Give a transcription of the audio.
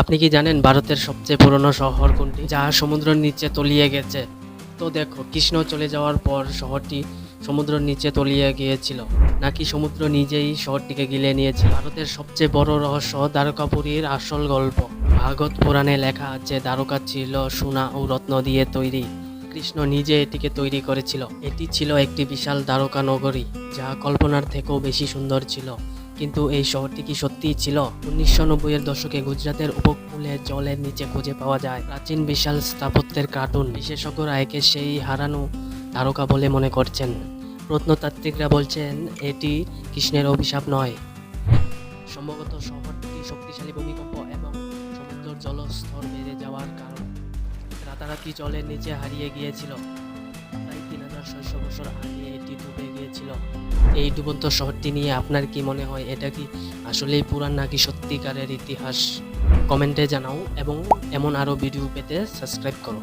আপনি কি জানেন ভারতের সবচেয়ে পুরনো শহর কোনটি? যা সমুদ্রের নিচে তলিয়ে গেছে। তো দেখো, কৃষ্ণ চলে যাওয়ার পর শহরটি সমুদ্রের নিচে তলিয়ে গিয়েছিল, নাকি সমুদ্র নিজেই শহরটিকে গিলে নিয়েছে ভারতের সবচেয়ে বড় রহস্য দ্বারকাপুরীর আসল গল্প। ভাগবত পুরাণে লেখা আছে, দ্বারকা ছিল সোনা ও রত্ন দিয়ে তৈরি। কৃষ্ণ নিজে এটিকে তৈরি করেছিল। এটি ছিল একটি বিশাল দ্বারকা নগরী, যা কল্পনার থেকেও বেশি সুন্দর ছিল। কিন্তু এই শহরটি কি সত্যিই ছিল? উনিশশো নব্বইয়ের দশকে গুজরাটের উপকূলে জলের নিচে খুঁজে পাওয়া যায়। প্রাচীন বিশাল স্থাপত্যের কার্টুন বিশেষজ্ঞরা একে সেই হারানো তারকা বলে মনে করছেন। প্রত্নতাত্ত্বিকরা বলছেন, এটি কৃষ্ণের অভিশাপ নয়। সম্ভবত শহরটি শক্তিশালী ভূমিকম্প এবং সমুদ্র জলস্তর বেড়ে যাওয়ার কারণ। রাতারাতি জলের নিচে হারিয়ে গিয়েছিল। ছয়শো বছর আগে এটি ডুবে গিয়েছিল। এই ডুবন্ত শহরটি নিয়ে আপনার কি মনে হয়? এটা কি আসলেই পুরান নাকি সত্যিকারের ইতিহাস? কমেন্টে জানাও এবং এমন আরও ভিডিও পেতে সাবস্ক্রাইব করো।